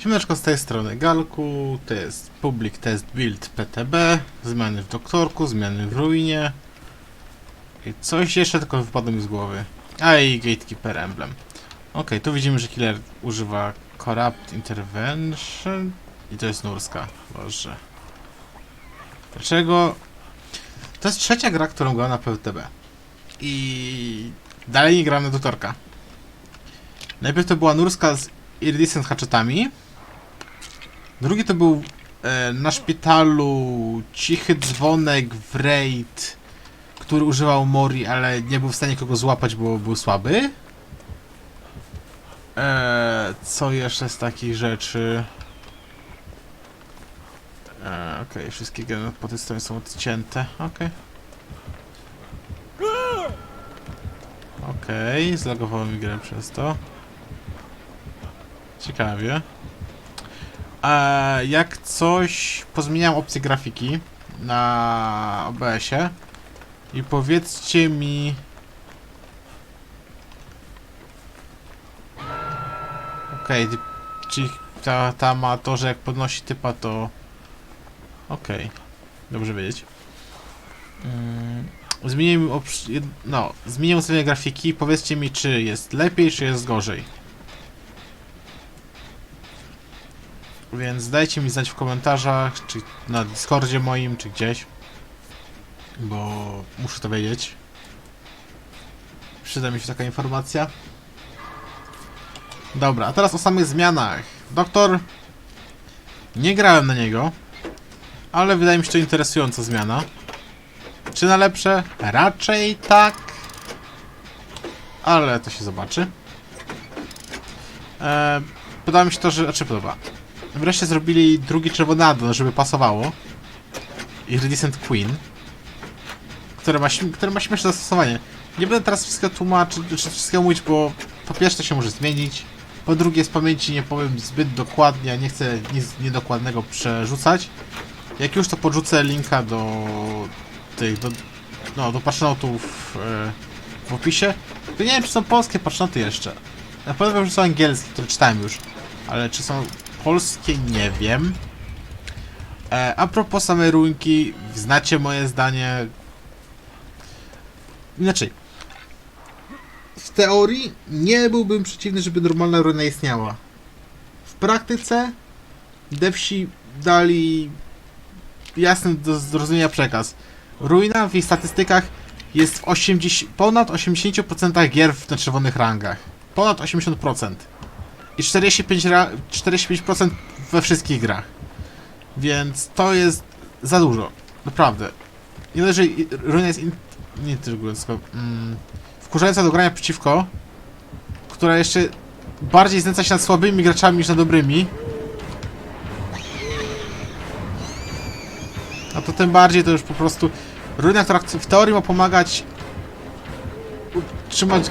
Siemaneczko z tej strony Galku, to jest Public Test Build PTB, zmiany w Doktorku, zmiany w Ruinie i coś jeszcze tylko wypadło mi z głowy. A i Gatekeeper Emblem. Ok, tu widzimy, że killer używa Corrupt Intervention i to jest Nurska. Boże. Dlaczego? To jest trzecia gra, którą grałem na PTB. I dalej nie grałem na Doktorka. Najpierw to była Nurska z Iridescent hatchetami. Drugi to był e, na szpitalu cichy dzwonek w raid, który używał Mori, ale nie był w stanie kogo złapać, bo był słaby. E, co jeszcze z takich rzeczy? E, Okej, wszystkie geny po tej stronie są odcięte. Okej. Okej, zlagowało mi grę przez to. Ciekawie. E, jak coś, pozmieniam opcję grafiki na OBS-ie i powiedzcie mi... Okej, okay, czyli ta, ta ma to, że jak podnosi typa, to... Okej, dobrze wiedzieć. Mm, zmieniłem, no, zmieniłem ustawienie grafiki, powiedzcie mi, czy jest lepiej, czy jest gorzej. Więc dajcie mi znać w komentarzach, czy na Discordzie moim, czy gdzieś. Bo muszę to wiedzieć. Przyda mi się taka informacja. Dobra, a teraz o samych zmianach. Doktor... Nie grałem na niego, ale wydaje mi się to interesująca zmiana. Czy na lepsze? Raczej tak. Ale to się zobaczy. Eee, podoba mi się to, że... Znaczy podoba. Wreszcie zrobili drugi czerwony żeby pasowało. Iridescent Queen. Które ma, które ma śmieszne zastosowanie. Nie będę teraz wszystkiego tłumaczyć, czy wszystkiego mówić, bo po pierwsze się może zmienić. Po drugie z pamięci nie powiem zbyt dokładnie, a nie chcę nic niedokładnego przerzucać. Jak już to podrzucę linka do tych, do, no, do patchnotów e, w opisie. To nie wiem, czy są polskie patchnoty jeszcze. Na pewno wiem, że są angielskie, które czytałem już. Ale czy są polskie, nie wiem. E, a propos samej ruinki, znacie moje zdanie. Inaczej. W teorii nie byłbym przeciwny, żeby normalna ruina istniała. W praktyce devsi dali jasny do zrozumienia przekaz. Ruina w jej statystykach jest w 80, ponad 80% gier w czerwonych rangach. Ponad 80% i 45%, ra- 45% we wszystkich grach. Więc to jest za dużo. Naprawdę. Nie dość, że jest in... nie tylko, tylko mm, wkurzająca do grania przeciwko, która jeszcze bardziej znęca się nad słabymi graczami niż nad dobrymi. A to tym bardziej to już po prostu ruina, która w teorii ma pomagać utrzymać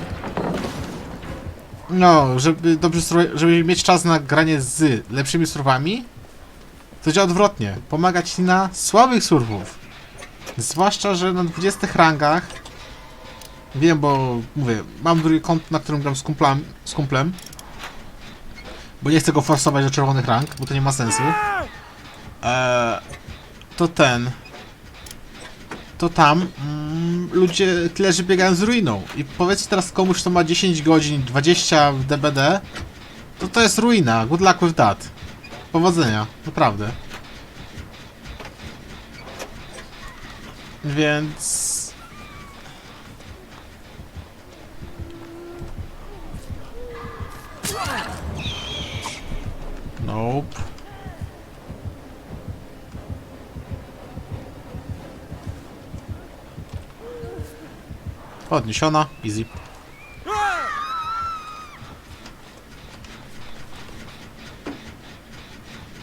no, żeby dobrze żeby mieć czas na granie z lepszymi surwami, to działa odwrotnie. Pomagać ci na słabych surwów. Zwłaszcza, że na 20 rangach wiem, bo mówię, mam drugi kont, na którym gram z, kumplem, z kumplem. Bo nie chcę go forsować do czerwonych rang, bo to nie ma sensu. Eee, to ten. To tam mm, ludzie tyle, biegają z ruiną. I powiedzcie teraz komuś, kto ma 10 godzin, 20 w DBD, to to jest ruina. Good luck with that. Powodzenia, naprawdę. Więc... Nope. Podniesiona, easy.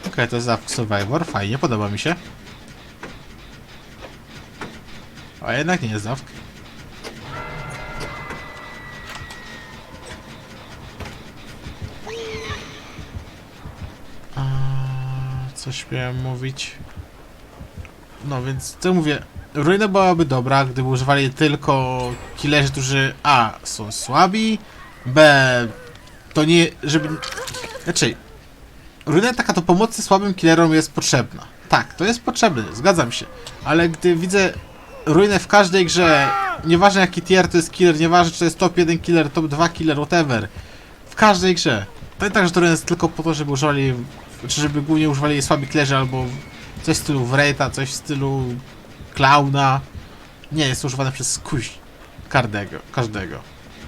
Okej, to jest Zawk Survivor, fajnie, podoba mi się. A jednak nie jest Zawk. Coś miałem mówić. No więc, co mówię, ruina byłaby dobra, gdyby używali tylko killerzy, którzy A. są słabi, B. to nie, żeby... Znaczy, ruina taka do pomocy słabym killerom jest potrzebna. Tak, to jest potrzebne, zgadzam się. Ale gdy widzę ruinę w każdej grze, nieważne jaki tier to jest killer, nieważne czy to jest top 1 killer, top 2 killer, whatever. W każdej grze. To nie tak, że to jest tylko po to, żeby używali, czy żeby głównie używali słabi killerzy albo coś w stylu Wraita, coś w stylu Klauna. Nie, jest używane przez kuś każdego, każdego.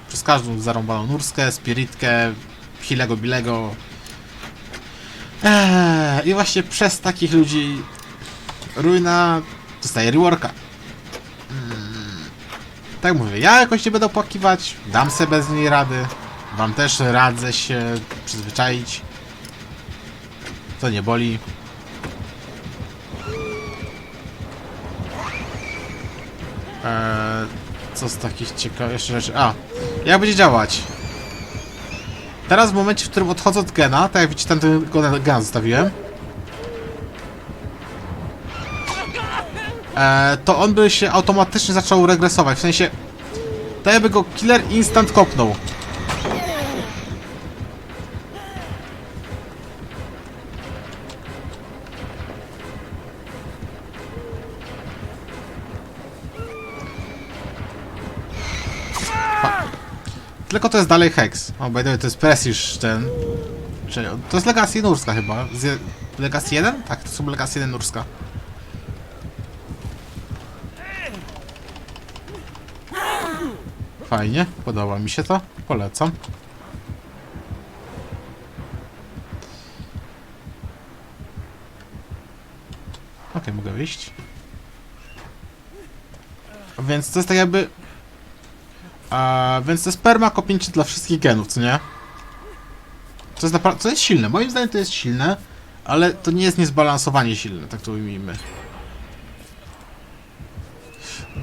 Przez każdą zarąbaną nurskę, spiritkę, Hilego Bilego. Eee, I właśnie przez takich ludzi ruina dostaje reworka. Mm, tak mówię, ja jakoś nie będę opłakiwać, dam sobie bez niej rady. Wam też radzę się przyzwyczaić. To nie boli. Eee, co z takich ciekawych rzeczy? A, jak będzie działać? Teraz w momencie, w którym odchodzę od gena, tak jak widzicie, tam tego gena zostawiłem. E, to on by się automatycznie zaczął regresować, w sensie... To jakby go killer instant kopnął. Tylko to jest dalej Hex. O, by the way, to jest Prestige ten. Czyli, to jest Legacy Nurska chyba. Z, Legacy 1? Tak, to są Legacy 1 Nurska. Fajnie, podoba mi się to. Polecam. Okej, mogę wyjść. Więc to jest tak jakby więc to jest perma kopnięcie dla wszystkich genów, co nie? To jest naprawdę, to jest silne, moim zdaniem to jest silne, ale to nie jest niezbalansowanie silne, tak to ujmijmy.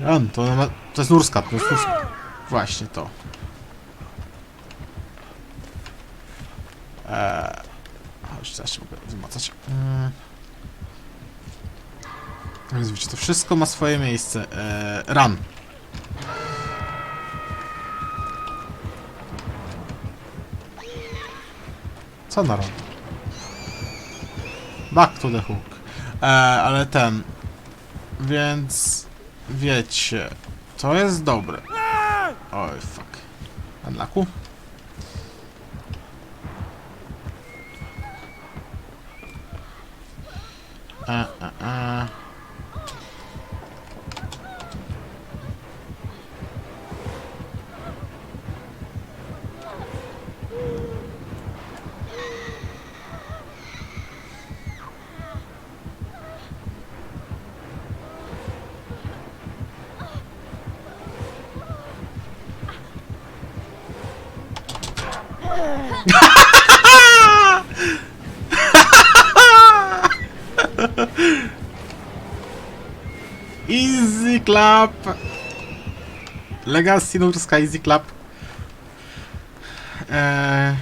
Jan, to, to jest nurska, to jest nurska. Właśnie to. Eee, chodź, teraz się mogę wymacać. Mm. Więc widzicie, to wszystko ma swoje miejsce. Eee, run. Co na rok? Back to the hook. E, ale ten... Więc... Wiecie... To jest dobre. Oj, fuck. Unlocku? E, e, e. Easy clap! Legacy Nurska Easy clap. Eee...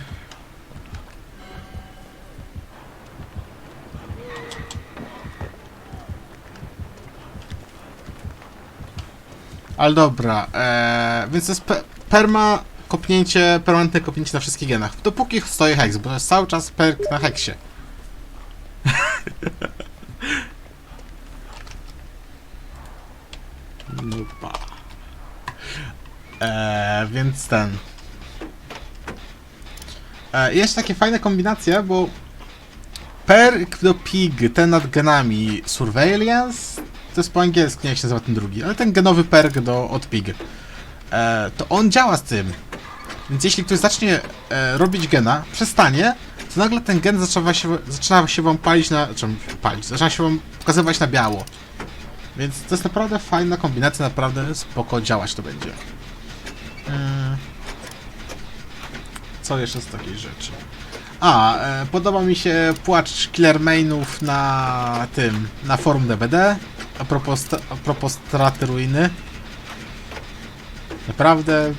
Ale dobra, eee, więc jest pe perma kopnięcie, permanentne kopnięcie na wszystkich genach. Dopóki stoi heks, bo to jest cały czas perk na heksie. Lupa. Eee, więc ten. Eee, jest takie fajne kombinacje, bo perk do pig, ten nad genami surveillance, to jest po angielsku, nie jak się nazywa ten drugi, ale ten genowy perk do, od pig. Eee, to on działa z tym. Więc jeśli ktoś zacznie e, robić gena, przestanie, to nagle ten gen zaczyna się, zaczyna się wam palić na... Czym palić? Zaczyna się wam pokazywać na biało. Więc to jest naprawdę fajna kombinacja, naprawdę spoko działać to będzie. Mm. Co jeszcze z takiej rzeczy? A, e, podoba mi się płacz killer mainów na tym, na forum DBD. A propos, a propos straty ruiny. Naprawdę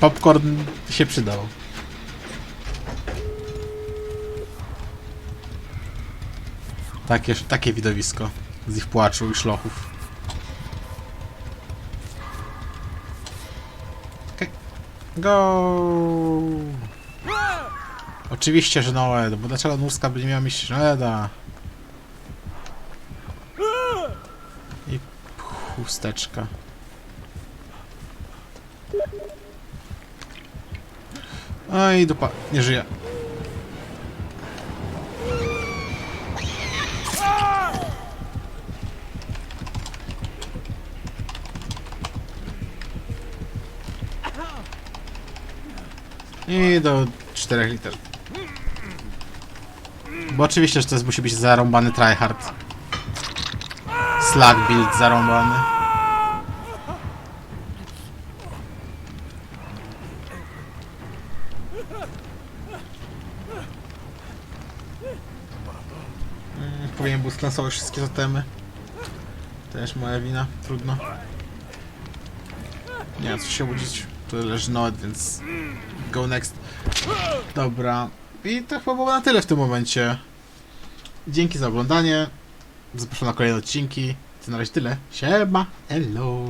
popcorn się przydał. Takie, takie widowisko z ich płaczu i szlochów. Okej. Go! Oczywiście, że Noed, bo dlaczego Nurska by nie miała mieć Noeda? I chusteczka. Oj, dupa, nie żyje. I do 4 liter. Bo oczywiście, że to jest, musi być zarąbany tryhard. Slack build zarąbany. Mm, Powinien był sklasować wszystkie totemy. Też moja wina, trudno. Nie co się łudzić. Tu leży Noed, więc go next. Dobra. I to chyba było na tyle w tym momencie. Dzięki za oglądanie. Zapraszam na kolejne odcinki. To na razie tyle. Siema. Hello.